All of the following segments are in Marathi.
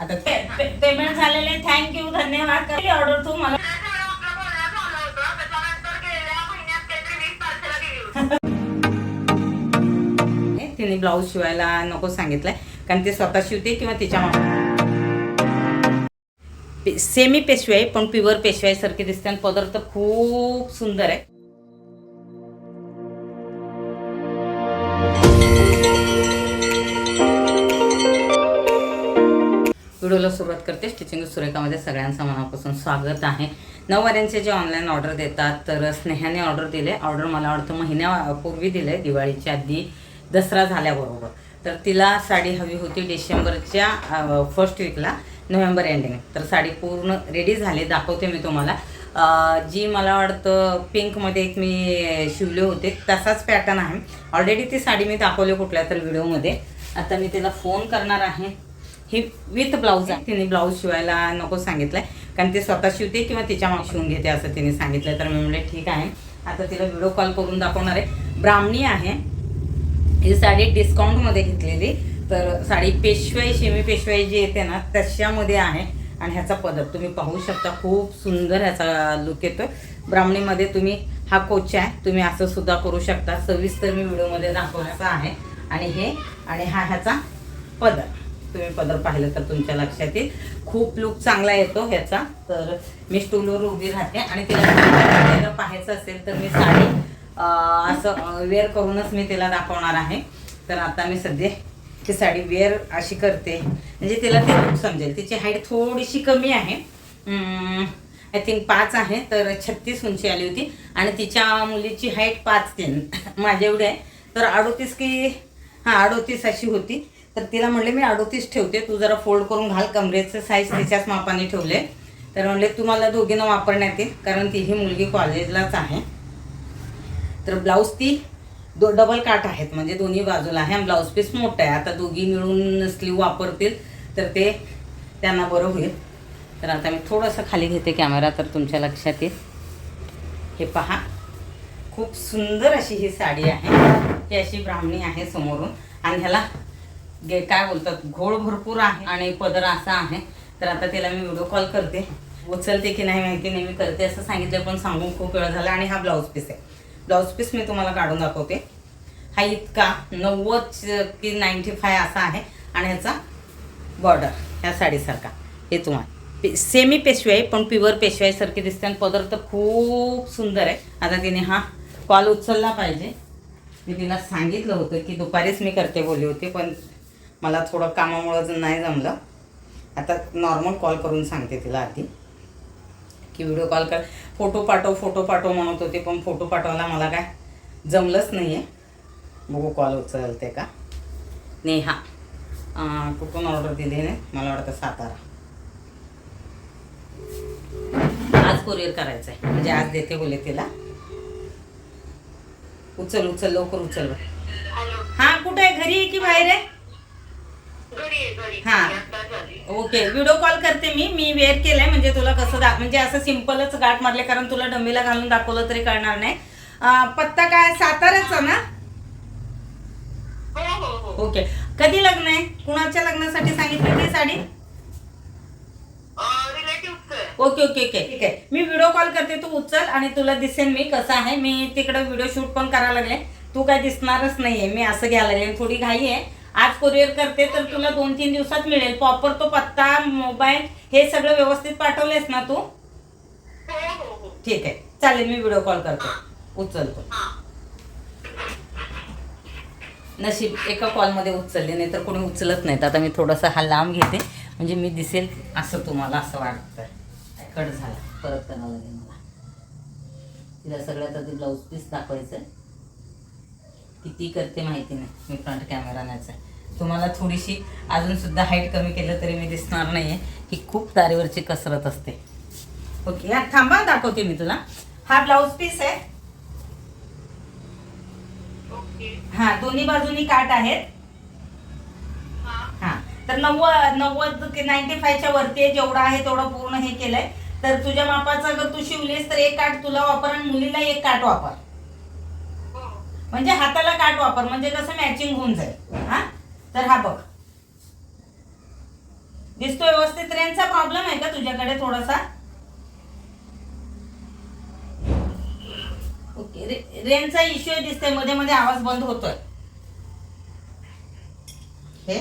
आता पेमेंट झालेले थँक्यू धन्यवाद कधी ऑर्डर तू मला तिने ब्लाऊज शिवायला नको सांगितलंय कारण ते स्वतः शिवते किंवा तिच्या सेमी पेशवाई पण प्युअर पेशवाई सारखी दिसते आणि पदार्थ खूप सुंदर आहे. व्हिडिओला सुरुवात करते. स्टिचिंग सुरेखामध्ये सगळ्यांचं मनापासून स्वागत आहे. नऊवाऱ्यांचे जे ऑनलाईन ऑर्डर देतात तर स्नेहाने ऑर्डर दिले. ऑर्डर मला वाटतं महिन्यापूर्वी दिले दिवाळीच्या आधी दसरा झाल्याबरोबर. तर तिला साडी हवी होती डिसेंबरच्या फर्स्ट वीकला नोव्हेंबर एंडिंग तर साडी पूर्ण रेडी झाली दाखवते मी तुम्हाला. जी मला वाटतं पिंकमध्ये एक मी शिवले होते तसाच पॅटर्न आहे. ऑलरेडी ती साडी मी दाखवली कुठल्या तर व्हिडिओमध्ये आता मी तिला फोन करणार आहे. ही विथ ब्लाऊज आहे. तिने ब्लाऊज शिवायला नको सांगितलंय. कारण ती स्वतः शिवते किंवा तिच्या माग शिवून घेते असं तिने सांगितलं तर मी म्हणले ठीक आहे. आता तिला व्हिडिओ कॉल करून दाखवणार आहे. ब्राह्मणी आहे. ही साडी डिस्काउंटमध्ये घेतलेली. तर साडी पेशवाई शेमी पेशवाई जी येते ना तशामध्ये आहे. आणि ह्याचा पदर तुम्ही पाहू शकता. खूप सुंदर ह्याचा लुक येतो ब्राह्मणीमध्ये तुम्ही हा कोच आहे. तुम्ही असं सुद्धा करू शकता. सविस्तर मी व्हिडिओमध्ये दाखवण्याचा आहे. आणि हे आणि हा ह्याचा पदर. तुम्ही पदर पाहिलं तर तुमच्या लक्षात येईल. खूप लुक चांगला येतो ह्याचा. तर मी स्टूलवर उभी राहते आणि तिला जर पाहायचं असेल तर मी साडी असं वेअर करूनच मी तिला दाखवणार आहे. तर आता मी सध्या ती साडी वेअर अशी करते. म्हणजे तिला ते लुक समजेल. तिची हाईट थोडीशी कमी आहे. आय थिंक पाच आहे. तर छत्तीस उंची आली होती. आणि तिच्या मुलीची हाईट पाच तीन. माझ्या एवढी आहे. तर अडोतीस की हां अडोतीस अशी होती. तर तिला म्हणले मी अडोतीस ठेवते तू जरा फोल्ड करून घाल कमरेचं साईज तिच्याच मापाने ठेवले. तर म्हणले तुम्हाला दोघींना वापरण्यात येईल कारण ती ही मुलगी कॉलेजलाच आहे. तर ब्लाऊज ती दो डबल काट आहेत म्हणजे दोन्ही बाजूला आहे. आणि ब्लाऊज पीस मोठं आहे. आता दोघी मिळून स्लीव वापरतील तर ते त्यांना बरं होईल. तर आता मी थोडंसं खाली घेते कॅमेरा तर तुमच्या लक्षात येईल. हे पहा. खूप सुंदर अशी ही साडी आहे. ही अशी ब्राह्मणी आहे समोरून. आणि ह्याला गे काय बोलतात घोळ भरपूर आहे आणि पदर असा आहे. तर आता तिला मी व्हिडिओ कॉल करते. उचलते की नाही माहिती नाही मी करते असं सांगितलं पण सांगून खूप वेळ झाला. आणि हा ब्लाऊज पीस आहे. ब्लाऊज पीस मी तुम्हाला काढून दाखवते. हा इतका नव्वद की नाईन्टी फाय असा आहे. आणि ह्याचा बॉर्डर ह्या साडीसारखा. हे तुम्हाला पे सेमी पेशवाई पण प्युअर पेशवाईसारखी दिसते. आणि पदर तर खूप सुंदर आहे. आता तिने हा कॉल उचलला पाहिजे. मी तिला सांगितलं होतं की दुपारीच मी करते बोलली होती पण मला थोडं कामामुळं नाही जमलं आता नॉर्मल कॉल करून सांगते तिला आधी. की व्हिडिओ कॉल कर. फोटो पाठव फोटो पाठव म्हणत होते पण फोटो पाठवायला मला काय जमलंच नाही आहे बघू कॉल उचलते का? नेहा कुठून ऑर्डर दिली नाही मला वाटतं सातारा. आज कोरिअर करायचं आहे म्हणजे आज देते बोले तिला. उचल उचल लवकर उचल. हा कुठे आहे? घरी आहे की बाहेर आहे? हा. ओके व्हिडिओ कॉल करते मी. मी वेअर केलंय म्हणजे तुला कसं दा म्हणजे असं सिम्पलच गाठ मारले कारण तुला डमीला घालून दाखवलं तरी कळणार नाही. पत्ता काय? साताराचा ना? ओके कधी लग्न आहे? कुणाच्या लग्नासाठी सांगितली ती साडी? ओके ओके ओके ठीक आहे. मी व्हिडिओ कॉल करते तू उचल आणि तुला दिसेल मी कसं आहे. मी तिकडे व्हिडिओ शूट पण करायला लागले. तू काय दिसणारच नाहीये. मी असं घ्यायला लागले. थोडी घाई आहे. आज कोरिअर करते तर तुला दोन तीन दिवसात मिळेल. प्रॉपर तो पत्ता मोबाईल हे सगळं व्यवस्थित पाठवलेस ना तू? ठीक आहे. चालेल मी व्हिडिओ कॉल करते. उचलतो. नशीब एका कॉलमध्ये उचलले नाही तर कोणी उचलत नाहीत. आता मी थोडासा हा लांब घेते. म्हणजे मी दिसेल असं तुम्हाला असं वाटतं कट झाला? परत करावं लागेल मला. तिला सगळ्यात आधी ब्लाऊज पीस दाखवायचं किती करते माहिती नाही मी फ्रंट कॅमेरा न्यायचा तुम्हाला थोडीशी अजून सुद्धा हाईट कमी केलं तरी मी दिसणार नाही आहे ही खूप तारेवरची कसरत असते. ओके या थांबा दाखवते मी तुला. हा ब्लाऊज पीस आहे. हा दोन्ही बाजूनी काट आहेत. हा. तर नव्वद नव्वद की नाईन्टी फायच्या वरती आहे जेवढं आहे तेवढं पूर्ण हे केलंय. तर तुझ्या मापाचं जर तू शिवलीस तर एक काठ तुला वापर आणि मुलीला एक काठ वापर. म्हणजे हाताला काट वापर म्हणजे कसं मॅचिंग होऊन जाईल. हा? तर हा बघ. दिसतो व्यवस्थित? रेंजचा प्रॉब्लेम आहे का तुझ्याकडे थोडासा? ओके रे- रेंजचा इश्यू दिसतोय. मध्ये मध्ये आवाज बंद होतोय. हे?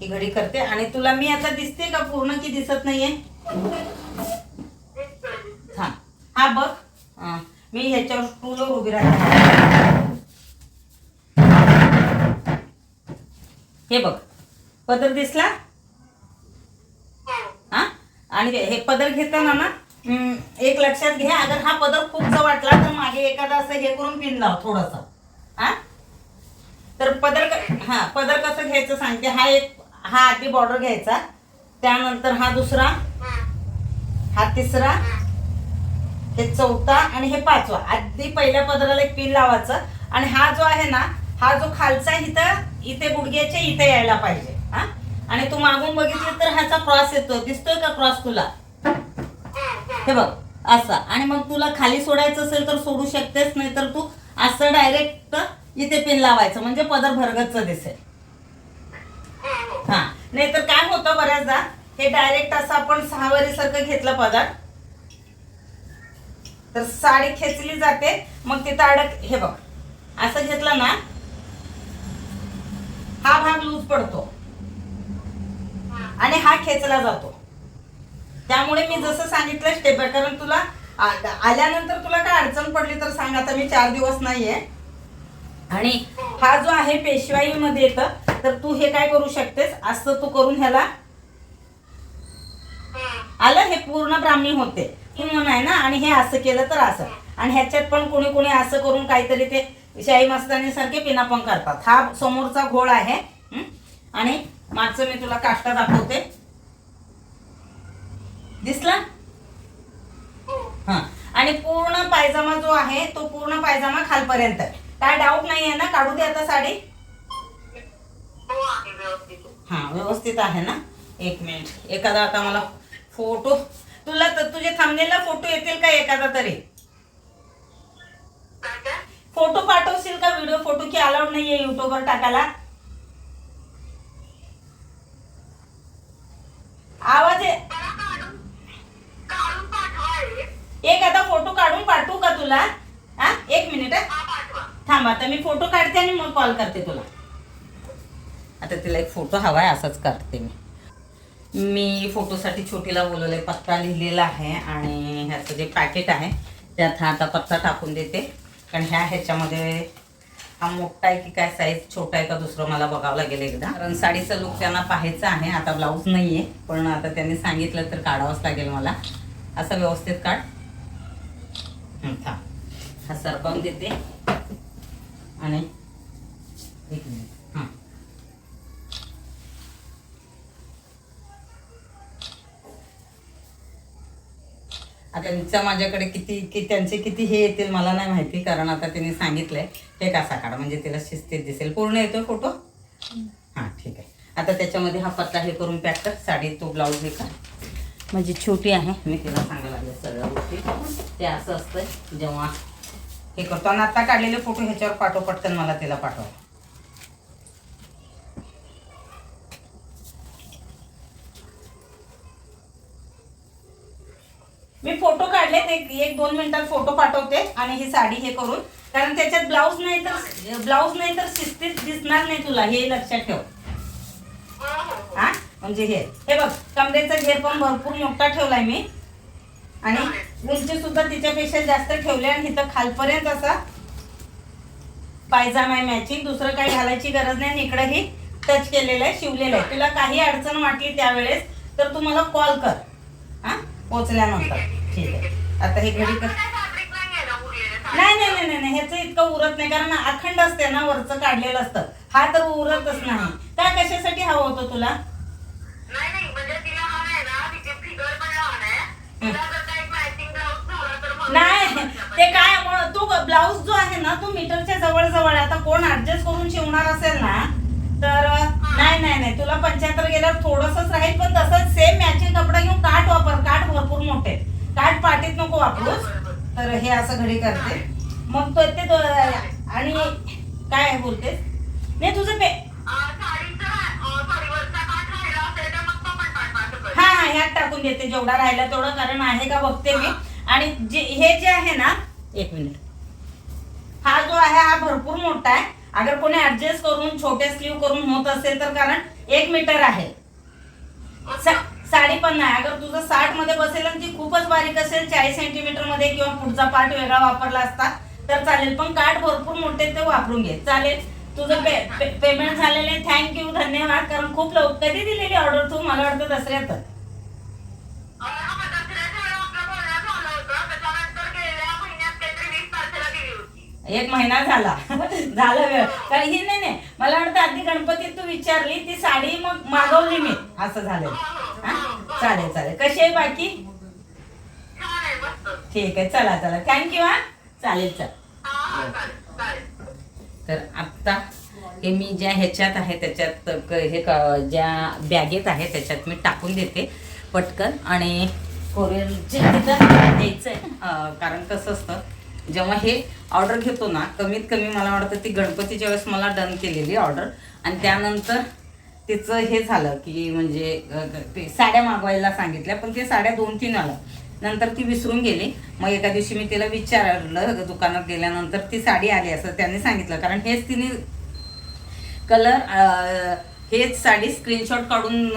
ही घडी करते. आणि तुला मी आता दिसते का पूर्ण की दिसत नाहीये? हा हा बघ. हा. मी ह्याच्यावर स्टूलवर उभी राहते. हे बघ. पदर दिसला? हा? आणि हे पदर घेताना ना एक लक्षात घ्या. अगर हा पदर खूप वाटला तर मागे एखादा असं हे करून पिन लाव थोडस. हा? तर पदर हा पदर कसं घ्यायचं सांगते. हा एक हा आधी बॉर्डर घ्यायचा. त्यानंतर हा दुसरा. हा तिसरा. हे चौथा आणि हे पाचवा. आधी पहिल्या पदराला एक पिन लावायचं. आणि हा जो आहे ना हा जो खालचा इथं इथे गुडघ्याच्या इथे यायला पाहिजे. हा? आणि तू मागून बघितलं तर ह्याचा क्रॉस येतो. दिसतोय का क्रॉस तुला? हे बघ असा. आणि मग तुला खाली सोडायचं असेल तर सोडू शकतेस नाही तर तू असं डायरेक्ट इथे पिन लावायचं. म्हणजे पदर भरगतच दिसेल. हा. नाहीतर काय होतं बऱ्याचदा हे डायरेक्ट असं आपण सहावारी सारखं घेतलं पदर. तर साडी खेचली जाते मग तिथं अडक हे बघ. असं घेतलं ना हा भाग लूज पडतो. आणि हा खेचला जातो. त्यामुळे मी जसं सांगितलं स्टेप बाय कारण तुला आल्यानंतर तुला काय अडचण पडली तर सांग. आता मी चार दिवस नाहीये. आणि हा जो आहे पेशवाईमध्ये येतं तर तू हे काय करू शकतेस? असं तू करून ह्याला आलं? हे पूर्ण ब्राह्मणी होते. म्हणून आहे ना? आणि हे असं केलं तर असं. आणि ह्याच्यात पण कोणी कोणी असं करून काहीतरी ते शाही मस्तानी सारखे पिना पण करतात. हा समोरचा घोळ आहे. हं? आणि मागचं मी तुला काष्टा दाखवते. दिसला? हा. आणि पूर्ण पायजामा जो आहे तो पूर्ण पायजामा खालपर्यंत. काय डाऊट नाही आहे ना? काढू दे आता साडी. हा व्यवस्थित. आहे ना? एक मिनिट एखादा आता मला फोटो तुला तर तुझे थांबलेला फोटो येतील का एखादा तरी? फोटो पाठवशील का व्हिडिओ फोटो की अलाउड नाहीये युट्यूबवर टाकायला? आवाज एखादा फोटो काढून पाठवू का तुला? हा? एक मिनिट थांब आता मी फोटो काढते आणि मग कॉल करते तुला. आता तिला एक फोटो हवाय असाच काढते मी. मी फोटोसाठी छोटीला बोलवलंय पत्ता लिहिलेला आहे आणि ह्याचं जे पॅकेट आहे त्यात हा आता पत्ता टाकून देते. कारण ह्या ह्याच्यामध्ये हा मोठा आहे की काय साईज छोटा आहे का दुसरं मला बघावं लागेल एकदा. कारण साडीचं लुक त्यांना पाहायचं आहे आता ब्लाऊज नाही आहे पण आता त्यांनी सांगितलं तर काढावंच लागेल मला. असं व्यवस्थित काढ. हा सरकवून देते. आणि एक मिनिट हां आता त्यांचा माझ्याकडे किती की त्यांचे किती हे येतील मला नाही माहिती कारण आता त्यांनी सांगितलंय हे कसा काढा म्हणजे तिला शिस्तीत दिसेल. पूर्ण येतोय फोटो? हां ठीक आहे. आता त्याच्यामध्ये हा पत्ता हे करून पॅक कर साडी तो ब्लाऊज हे कर म्हणजे छोटी आहे मी तिला सांगायला लागले सगळ्या गोष्टी. ते असं असतं जेव्हा हे करतो. आणि आता काढलेले फोटो ह्याच्यावर पाठव पटकन मला तिला पाठव. मी फोटो काढले एक दोन मिनिटात फोटो पाठवते आणि ही साडी हे करून. कारण त्याच्यात ब्लाऊज नाही तर ब्लाऊज नाही तर शिस्तीत दिसणार नाही तुला हे लक्षात ठेव. हा? म्हणजे हे. हे बघ कमरेचा घेर पण भरपूर मोठा ठेवलाय मी. आणि उंची सुद्धा तिच्यापेक्षा जास्त ठेवले आणि इथं खालपर्यंत असा पायजामा आहे मॅचिंग दुसरं काही घालायची गरज नाही इकडे इकडंही टच केलेलं आहे शिवलेलं आहे. तुला काही अडचण वाटली त्यावेळेस तर तू मला कॉल कर. हा? पोचल्यानंतर. ठीक आहे. आता हे घडी कर. नाही नाही नाही नाही नाही ह्याचं इतकं उरत नाही. कारण अखंड असते ना वरचं काढलेलं असतं. हा तर उरतच नाही. काय कशासाठी हवं होतं तुला? नाही ते काय तो ब्लाऊज जो आहे ना तो मीटरच्या जवळ जवळ आता कोण ऍडजस्ट करून शिवणार असेल ना तर नाही. तुला पंच्याहत्तर गेल्यावर थोडंसंच राहील पण तसंच सेम मॅचिंग कपडा घेऊन काठ वापर काठ भरपूर मोठे काठ पाठीत नको वापरूस. तर हे असं घडी करते. मग तो ते आणि काय बोलतेस? नाही तुझं पे देते. जेवढा राहिला तेवढं कारण आहे का बघते मी. आणि जे हे जे आहे ना एक मिनिट. हा जो आहे हा भरपूर मोठा आहे. अगर कोणी ऍडजस्ट करून छोटे स्लीव करून होत असेल तर कारण एक मीटर आहे. साडी पण नाही. अगर तुझं साठमध्ये बसेल आणि ती खूपच बारीक असेल चाळीस सेंटीमीटरमध्ये किंवा पुढचा पार्ट वेगळा वापरला असता तर चालेल. पण काठ भरपूर मोठे ते वापरून घे. चालेल. तुझं पे, पे, पेमेंट झालेले थँक्यू धन्यवाद. कारण खूप लवकर कधी दिलेली ऑर्डर तू? मला वाटतं दसऱ्यात एक महिना झाला. झाला वेळ. कारण ही नाही नाही. मला वाटतं आधी गणपतीत तू विचारली ती साडी मग मागवली मी. असं झालं हा? चालेल चालेल. कशी आहे बाकी? ठीक आहे चला चला. थँक्यू हा. चालेल चल. तर आत्ता हे मी ज्या ह्याच्यात आहे त्याच्यात हे ज्या बॅगेत आहे त्याच्यात मी टाकून देते पटकन. आणि कोरिअरच्या तिथं द्यायचं आहे कारण कसं असतं जेव्हा हे ऑर्डर घेतो ना कमीत कमी मला वाटतं ती गणपतीच्या वेळेस मला डन केलेली ऑर्डर आणि त्यानंतर तिचं हे झालं की म्हणजे ते साड्या मागवायला सांगितल्या पण ते साड्या दोन तीन आलं नंतर ती विसरून गेली. मग एका दिवशी मी तिला विचारलं दुकानात गेल्यानंतर ती साडी आली असं त्यांनी सांगितलं. कारण हेच तिने कलर हेच साडी स्क्रीनशॉट काढून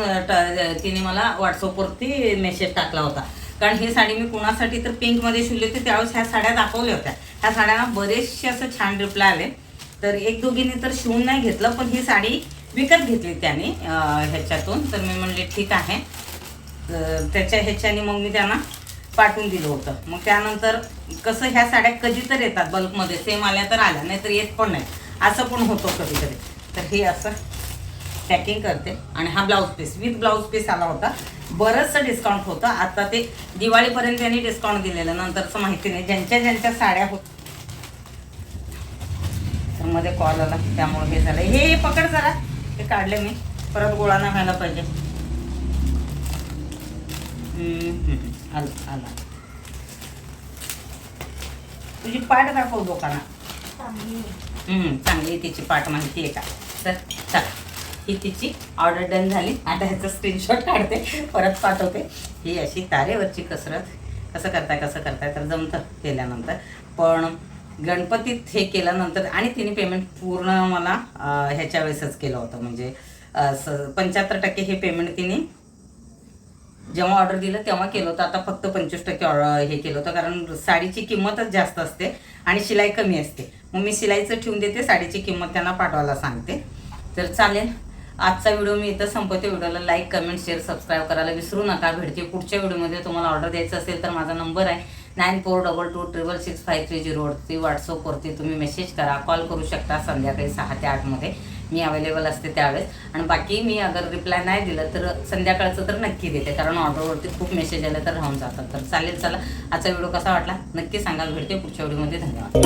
तिने मला व्हॉट्सअपवरती मेसेज टाकला होता. कारण ही साडी मी कुणासाठी तर पिंकमध्ये शिवली होती त्यावेळेस ह्या साड्या दाखवल्या होत्या. ह्या साड्यांना बरेचसे असं छान रिप्लाय आले. तर एक दोघीने तर शिवून नाही घेतलं पण ही साडी विकत घेतली त्याने ह्याच्यातून. तर मी म्हणले ठीक आहे. तर त्याच्या ह्याच्याने मग मी त्यांना पाठवून दिलं होतं. मग त्यानंतर कसं ह्या साड्या कधी तर येतात बल्कमध्ये सेम आल्या तर आल्या नाही तर येत पण नाही. असं पण होतं कधी कधी तर हे असं पॅकिंग करते आणि हा blouse piece with blouse piece आला होता. बरंचसं डिस्काउंट होतं. आता ते दिवाळीपर्यंत त्यांनी डिस्काउंट दिलेलं. नंतरचं माहिती नाही. ज्यांच्या ज्यांच्या साड्या होत मध्ये कॉल आला त्यामुळे हे झालं. हे पकड जरा. हे काढले मी. परत गोळा नाही व्हायला पाहिजे. आला आला. तुझी पाठ दाखव हम्म, चांगली तिची पाठ. माहिती आहे का? तर चला. ही तिची ऑर्डर डन झाली. आता ह्याचं स्क्रीनशॉट काढते परत पाठवते. ही अशी तारेवरची कसरत. कसं करताय कसं करताय तर जमतं केल्यानंतर. पण गणपतीत हे केल्यानंतर आणि तिने पेमेंट पूर्ण मला ह्याच्या वेळेसच केलं होतं. म्हणजे पंच्याहत्तर टक्के हे पेमेंट तिने जेव्हा ऑर्डर दिलं तेव्हा केलं होतं. आता फक्त पंचवीस टक्के ऑर्डर हे केलं होतं. कारण साडीची किंमतच जास्त असते आणि शिलाई कमी असते. मग मी शिलाईचं ठेवून देते साडीची किंमत त्यांना पाठवायला सांगते. तर चालेल. आजचा व्हिडिओ मी इथं संपवते. व्हिडिओला लाईक कमेंट शेअर सबस्क्राईब करायला विसरू नका. भेटते पुढच्या व्हिडिओमध्ये. तुम्हाला ऑर्डर द्यायचं असेल तर माझा नंबर आहे nine four double two triple six five three झिरोवरती व्हॉट्सअपवरती तुम्ही मेसेज करा. कॉल करू शकता संध्याकाळी सहा ते आठमध्ये मी अवेलेबल असते त्यावेळेस. आणि बाकी मी अगर रिप्लाय नाही दिलं तर संध्याकाळचं तर नक्की देते. कारण ऑर्डरवरती खूप मेसेज आले तर राहून जातात. तर चालेल चला. आजचा व्हिडिओ कसा वाटला? नक्की सांगाल भेटते. पुढच्या व्हिडिओमध्ये धन्यवाद.